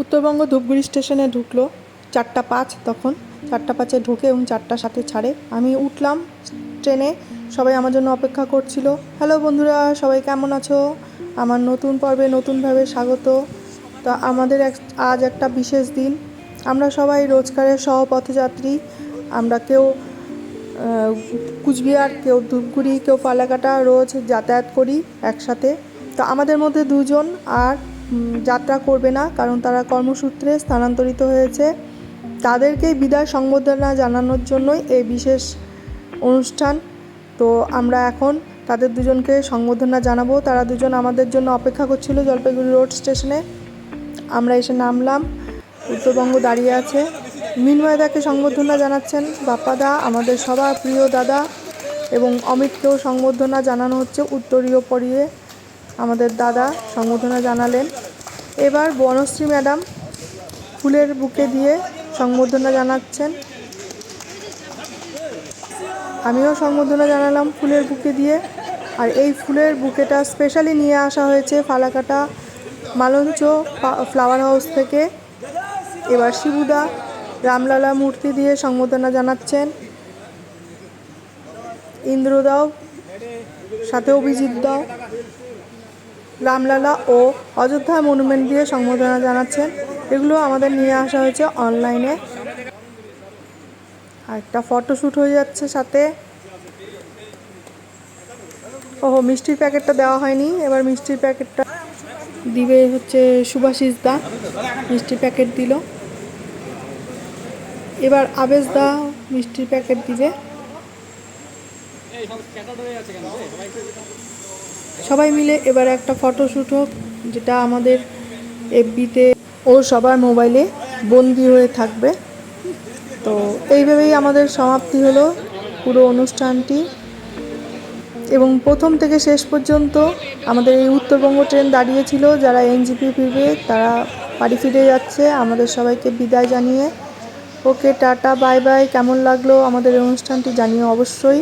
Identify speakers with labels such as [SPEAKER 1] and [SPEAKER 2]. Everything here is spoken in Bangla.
[SPEAKER 1] উত্তরবঙ্গ ধূপগুড়ি স্টেশনে ঢুকলো। চারটা পাঁচ তখন। চারটা পাঁচে ঢুকে এবং চারটা সাথে ছাড়ে। আমি উঠলাম ট্রেনে। সবাই আমার জন্য অপেক্ষা করছিল। হ্যালো বন্ধুরা, সবাই কেমন আছো? আমার নতুন পর্বে নতুনভাবে স্বাগত। তা আমাদের এক, আজ একটা বিশেষ দিন। আমরা সবাই রোজগারের সহপথযাত্রী। আমরা কেউ কুচবিহার, কেউ ধূপগুড়ি, কেউ পালাকাটা রোজ যাতায়াত করি একসাথে। তো আমাদের মধ্যে দুজন আর যাত্রা করবে না, কারণ তারা কর্মসূত্রে স্থানান্তরিত হয়েছে। তাদেরকেই বিদায় সংবর্ধনা জানানোর জন্যই এই বিশেষ অনুষ্ঠান। তো আমরা এখন তাদের দুজনকে সংবর্ধনা জানাব। তারা দুজন আমাদের জন্য অপেক্ষা করছিল জলপাইগুড়ি রোড স্টেশনে। আমরা এসে নামলাম। উত্তরবঙ্গ দাঁড়িয়ে আছে। মিনময়দাকে সংবর্ধনা জানাচ্ছেন বাপ্পাদা আমাদের সবার প্রিয় দাদা এবং অমিতকেও সংবর্ধনা জানানো হচ্ছে উত্তরীয় পরিয়ে। আমাদের দাদা সংবর্ধনা জানালেন। এবার বনশ্রী ম্যাডাম ফুলের বুকে দিয়ে সংবর্ধনা জানাচ্ছেন। আমিও সংবর্ধনা জানালাম ফুলের বুকে দিয়ে। আর এই ফুলের বুকেটা স্পেশালি নিয়ে আসা হয়েছে ফালাকাটা মালঞ্চ ফ্লাওয়ার হাউস থেকে। এবার শিবুদা রামলালা মূর্তি দিয়ে সংবর্ধনা জানাচ্ছেন। ইন্দ্রদাও, সাথে অভিজিৎ দাও। রামলালা ও অযোধ্যা মনুমেন্ট দিয়ে সম্বোধনা জানাচ্ছেন। এগুলো আমাদের নিয়ে আসা হয়েছে অনলাইনে। আর একটা ফটোশ্যুট হয়ে যাচ্ছে সাথে। ওহো, মিষ্টির প্যাকেটটা দেওয়া হয়নি। এবার মিষ্টির প্যাকেটটা দিবে হচ্ছে সুভাষিস দা। মিষ্টির প্যাকেট দিল। এবার আবেশ দা মিষ্টির প্যাকেট দিবে। সবাই মিলে এবার একটা ফটোশ্যুট হোক, যেটা আমাদের এফবিতে ও সবার মোবাইলে বন্দি হয়ে থাকবে। তো এইভাবেই আমাদের সমাপ্তি হলো পুরো অনুষ্ঠানটি। এবং প্রথম থেকে শেষ পর্যন্ত আমাদের এই উত্তরবঙ্গ ট্রেন দাঁড়িয়েছিল, যারা এনজিপি ফিরবে তারা বাড়ি ফিরে যাচ্ছে। আমাদের সবাইকে বিদায় জানিয়ে। ওকে টাটা বাই বাই কেমন লাগল আমাদের অনুষ্ঠানটি জানিয়ে অবশ্যই।